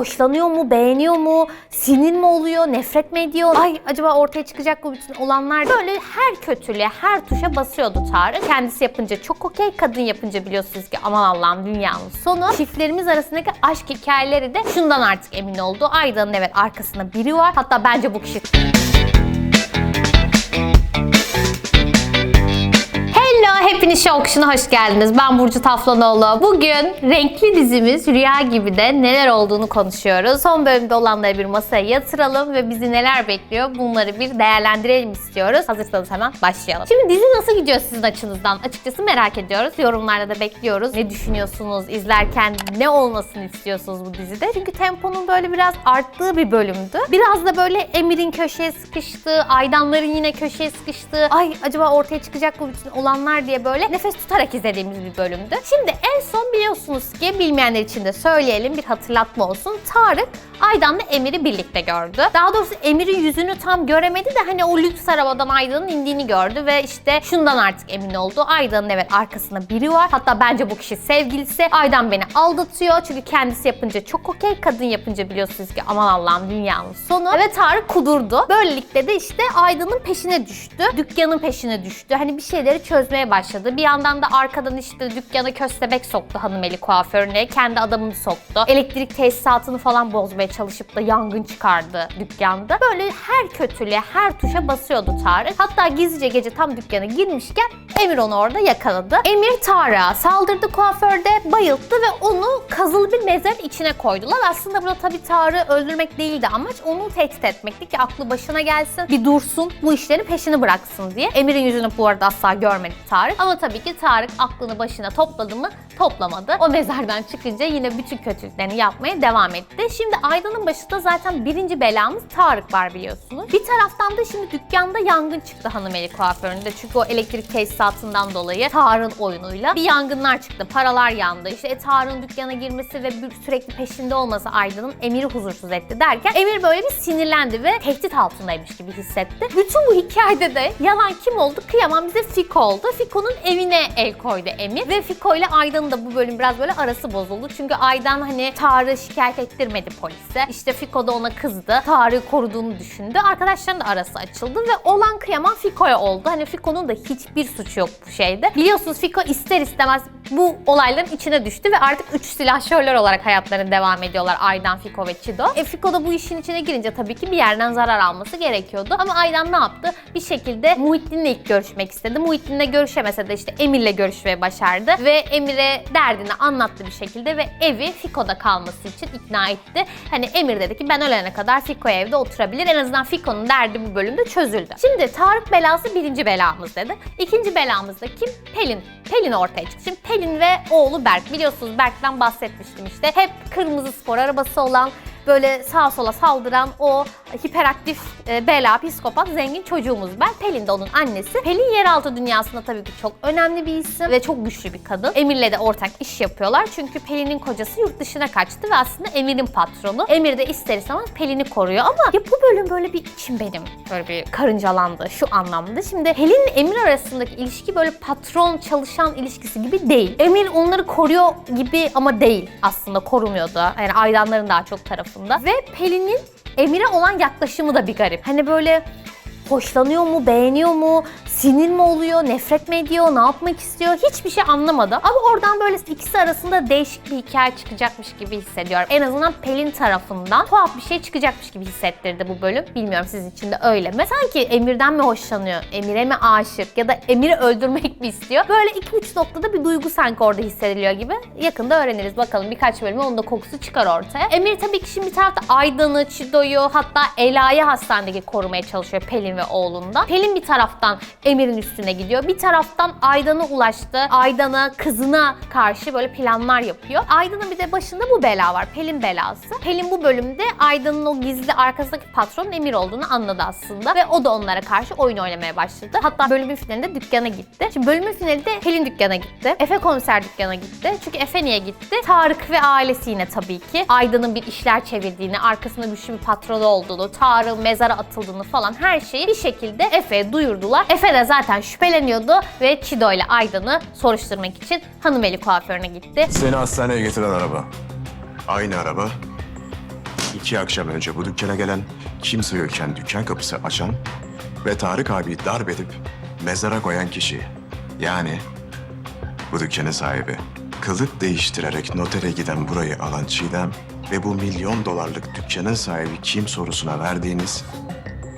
hoşlanıyor mu, beğeniyor mu, sinir mi oluyor, nefret mi ediyor? Ay acaba ortaya çıkacak bu bütün olanlar. Böyle her kötülüğe, her tuşa basıyordu Tarık. Kendisi yapınca çok okey, kadın yapınca biliyorsunuz ki aman Allah'ım dünyanın sonu. Çiftlerimiz arasındaki aşk hikayeleri de şundan artık emin oldu. Aydan'ın evet arkasında biri var. Hatta bence bu kişi hepiniz Show Kuşu'na hoş geldiniz. Ben Burcu Taflanoğlu. Bugün renkli dizimiz Rüya gibi de neler olduğunu konuşuyoruz. Son bölümde olanları bir masaya yatıralım ve bizi neler bekliyor bunları bir değerlendirelim istiyoruz. Hazırsanız hemen başlayalım. Şimdi dizi nasıl gidiyor sizin açınızdan? Açıkçası merak ediyoruz. Yorumlarda da bekliyoruz. Ne düşünüyorsunuz? İzlerken ne olmasını istiyorsunuz bu dizide? Çünkü temponun böyle biraz arttığı bir bölümdü. Biraz da böyle Emir'in köşeye sıkıştığı, Aydanların yine köşeye sıkıştığı, ay acaba ortaya çıkacak bu bütün olanlar diye böyle nefes tutarak izlediğimiz bir bölümdü. Şimdi en son biliyorsunuz ki bilmeyenler için de söyleyelim bir hatırlatma olsun. Tarık Aydan'la Emir'i birlikte gördü. Daha doğrusu Emir'in yüzünü tam göremedi de hani o lüks arabadan Aydan'ın indiğini gördü ve işte şundan artık emin oldu. Aydan'ın evet arkasında biri var. Hatta bence bu kişi sevgilisi. Aydan beni aldatıyor çünkü kendisi yapınca çok okey. Kadın yapınca biliyorsunuz ki aman Allah'ım dünyanın sonu. Ve Tarık kudurdu. Böylelikle de işte Aydan'ın peşine düştü. Dükkanın peşine düştü. Hani bir şeyleri çözmeye başladı. Bir yandan da arkadan işte dükkana köstebek soktu hanımeli kuaförüne. Kendi adamını soktu. Elektrik tesisatını falan bozmaya çalışıp da yangın çıkardı dükkanda. Böyle her kötülüğe, her tuşa basıyordu Tarık. Hatta gizlice gece tam dükkana girmişken Emir onu orada yakaladı. Emir Tarık'a saldırdı kuaförde, bayılttı ve onu kazılı bir mezar içine koydular. Aslında burada tabii Tarık'ı öldürmek değildi amaç. Onu tehdit etmekti ki aklı başına gelsin, bir dursun, bu işlerin peşini bıraksın diye. Emir'in yüzünü bu arada asla görmedi Tarık. Ama tabii ki Tarık aklını başına topladı mı? Toplamadı. O mezardan çıkınca yine bütün kötülüklerini yapmaya devam etti. Şimdi Aydan'ın başında zaten birinci belamız Tarık var biliyorsunuz. Bir taraftan da şimdi dükkanda yangın çıktı hanımeli kuaföründe. Çünkü o elektrik tesisatından dolayı Tarık'ın oyunuyla bir yangınlar çıktı. Paralar yandı. İşte e, Tarık'ın dükkana girmesi ve sürekli peşinde olması Aydan'ın Emir'i huzursuz etti derken Emir böyle bir sinirlendi ve tehdit altındaymış gibi hissetti. Bütün bu hikayede de yalan kim oldu? Kıyamam bize Fiko oldu. Fiko'nun evine el koydu Emir ve Fiko ile Aydan'ın da bu bölüm biraz böyle arası bozuldu. Çünkü Aydan hani Tarık'ı şikayet ettirmedi polise. İşte Fiko da ona kızdı. Tarık'ı koruduğunu düşündü. Arkadaşların da arası açıldı ve olan kıyaman Fiko'ya oldu. Hani Fiko'nun da hiçbir suçu yok bu şeyde. Biliyorsunuz Fiko ister istemez bu olayların içine düştü ve artık üç silahşörler olarak hayatlarına devam ediyorlar. Aydan, Fiko ve Çido. E Fiko da bu işin içine girince tabii ki bir yerden zarar alması gerekiyordu. Ama Aydan ne yaptı? Bir şekilde Muhittin'le ilk görüşmek istedi. Muhittin'le görüşemese de işte Emir'le görüşmeyi başardı. Ve Emir'e derdini anlattı bir şekilde ve evi Fiko'da kalması için ikna etti. Hani Emir dedi ki ben ölene kadar Fiko evde oturabilir. En azından Fiko'nun derdi bu bölümde çözüldü. Şimdi Tarık belası birinci belamız dedi. İkinci belamız da kim? Pelin. Pelin ortaya çıktı. Şimdi Pelin ve oğlu Berk. Biliyorsunuz Berk'ten bahsetmiştim işte. Hep kırmızı spor arabası olan böyle sağa sola saldıran o hiperaktif e, bela, psikopat, zengin çocuğumuz ben. Pelin de onun annesi. Pelin yeraltı dünyasında tabii ki çok önemli bir isim ve çok güçlü bir kadın. Emir'le de ortak iş yapıyorlar. Çünkü Pelin'in kocası yurt dışına kaçtı ve aslında Emir'in patronu. Emir de ister istemez Pelin'i koruyor ama ya bu bölüm böyle bir içim benim böyle bir karıncalandı şu anlamda. Şimdi Pelin Emir arasındaki ilişki böyle patron çalışan ilişkisi gibi değil. Emir onları koruyor gibi ama değil aslında korumuyordu. Yani Aydanların daha çok tarafında. Ve Pelin'in Emir'e olan yaklaşımı da bir garip. Hani böyle hoşlanıyor mu, beğeniyor mu, sinir mi oluyor, nefret mi ediyor, ne yapmak istiyor hiçbir şey anlamadım. Ama oradan böyle ikisi arasında değişik bir hikaye çıkacakmış gibi hissediyorum. En azından Pelin tarafından tuhaf bir şey çıkacakmış gibi hissettirdi bu bölüm. Bilmiyorum sizin için de öyle mi? Sanki Emir'den mi hoşlanıyor, Emir'e mi aşık ya da Emir'i öldürmek mi istiyor? Böyle iki uç noktada bir duygu sanki orada hissediliyor gibi. Yakında öğreniriz bakalım birkaç bölümü onun da kokusu çıkar ortaya. Emir tabii ki şimdi bir tarafta Aydan'ı, Çido'yu hatta Ela'yı hastanedeki korumaya çalışıyor Pelin ve oğlundan. Pelin bir taraftan Emir'in üstüne gidiyor. Bir taraftan Aydan'a ulaştı. Aydan'a, kızına karşı böyle planlar yapıyor. Aydan'ın bir de başında bu bela var. Pelin belası. Pelin bu bölümde Aydan'ın o gizli arkasındaki patronun Emir olduğunu anladı aslında. Ve o da onlara karşı oyun oynamaya başladı. Hatta bölümün finalinde dükkana gitti. Şimdi bölümün finalinde Pelin dükkana gitti. Efe komiser dükkana gitti. Çünkü Efe niye gitti? Tarık ve ailesi yine tabii ki. Aydan'ın bir işler çevirdiğini, arkasında güçlü bir patronu olduğunu, Tarık'ın mezara atıldığını falan her şeyi bir şekilde Efe'ye duyurdular. Efe de zaten şüpheleniyordu ve Çido ile Aydan'ı soruşturmak için hanımeli kuaförüne gitti. Seni hastaneye getiren araba. Aynı araba. İki akşam önce bu dükkana gelen, kimse yokken dükkan kapısı açan ve Tarık abi darp edip mezara koyan kişi. Yani bu dükkanın sahibi. Kılık değiştirerek notere giden burayı alan Çiğdem ve bu milyon dolarlık dükkanın sahibi kim sorusuna verdiğiniz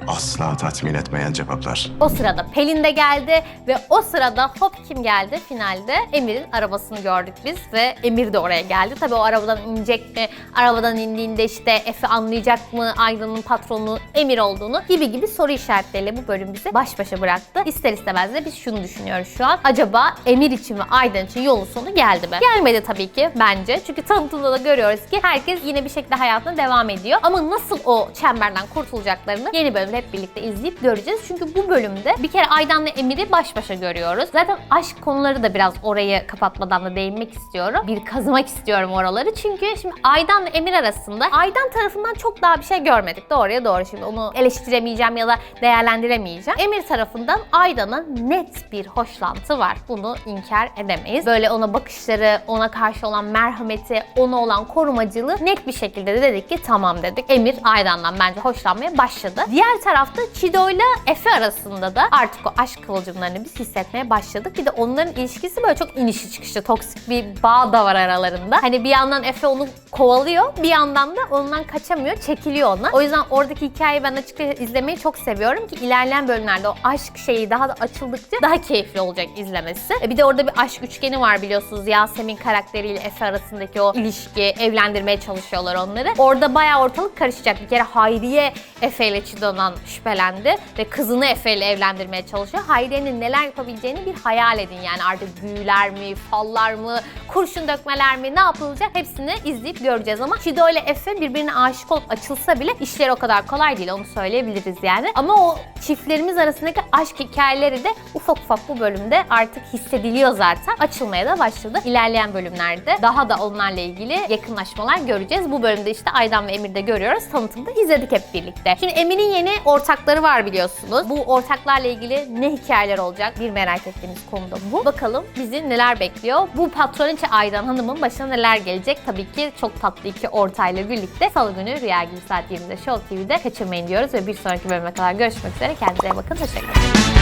asla tatmin etmeyen cevaplar. O sırada Pelin de geldi ve o sırada hop kim geldi finalde? Emir'in arabasını gördük biz ve Emir de oraya geldi. Tabii o arabadan inecek mi? Arabadan indiğinde işte Efe anlayacak mı Aydın'ın patronu Emir olduğunu gibi gibi soru işaretleriyle bu bölüm bizi baş başa bıraktı. İster istemez de biz şunu düşünüyoruz şu an. Acaba Emir için ve Aydın için yolun sonu geldi mi? Gelmedi tabii ki bence. Çünkü tanıtımda da görüyoruz ki herkes yine bir şekilde hayatına devam ediyor. Ama nasıl o çemberden kurtulacaklarını yeni bölümde hep birlikte izleyip göreceğiz. Çünkü bu bölümde bir kere Aydan'la Emir'i baş başa görüyoruz. Zaten aşk konuları da biraz orayı kapatmadan da değinmek istiyorum. Bir kazımak istiyorum oraları. Çünkü şimdi Aydan'la Emir arasında Aydan tarafından çok daha bir şey görmedik. Doğruya doğru şimdi onu eleştiremeyeceğim ya da değerlendiremeyeceğim. Emir tarafından Aydan'a net bir hoşlantı var. Bunu inkar edemeyiz. Böyle ona bakışları, ona karşı olan merhameti, ona olan korumacılığı net bir şekilde de dedik ki tamam dedik. Emir Aydan'dan bence hoşlanmaya başladı. Diğer tarafta Çido ile Efe arasında da artık o aşk kıvılcımlarını biz hissetmeye başladık. Bir de onların ilişkisi böyle çok inişi çıkışı, toksik bir bağ da var aralarında. Hani bir yandan Efe onu kovalıyor, bir yandan da ondan kaçamıyor, çekiliyor ona. O yüzden oradaki hikayeyi ben açıkçası izlemeyi çok seviyorum ki ilerleyen bölümlerde o aşk şeyi daha da açıldıkça daha keyifli olacak izlemesi. E bir de orada bir aşk üçgeni var biliyorsunuz. Yasemin karakteriyle Efe arasındaki o ilişki, evlendirmeye çalışıyorlar onları. Orada bayağı ortalık karışacak. Bir kere Hayriye Efe ile Çido'dan şüphelendi ve kızını Efe ile evlendirmeye çalışıyor. Hayriye'nin neler yapabileceğini bir hayal edin yani artık büyüler mi, fallar mı, kurşun dökmeler mi, ne yapılacak hepsini izleyip göreceğiz ama Çido ile Efe birbirine aşık olup açılsa bile işleri o kadar kolay değil onu söyleyebiliriz yani. Ama o çiftlerimiz arasındaki aşk hikayeleri de ufak ufak bu bölümde artık hissediliyor zaten. Açılmaya da başladı. İlerleyen bölümlerde daha da onlarla ilgili yakınlaşmalar göreceğiz. Bu bölümde işte Aydan ve Emir'de görüyoruz. Tanıtımda izledik hep birlikte. Şimdi Emir'in yeni ortakları var biliyorsunuz. Bu ortaklarla ilgili ne hikayeler olacak? Bir merak ettiğimiz konu da bu. Bakalım bizi neler bekliyor? Bu patroniçe Aydan Hanım'ın başına neler gelecek? Tabii ki çok tatlı iki ortayla birlikte Salı günü Rüya gibi saat 20'de Show TV'de kaçırmayın diyoruz ve bir sonraki bölüme kadar görüşmek üzere. Kendinize bakın. Hoşçakalın.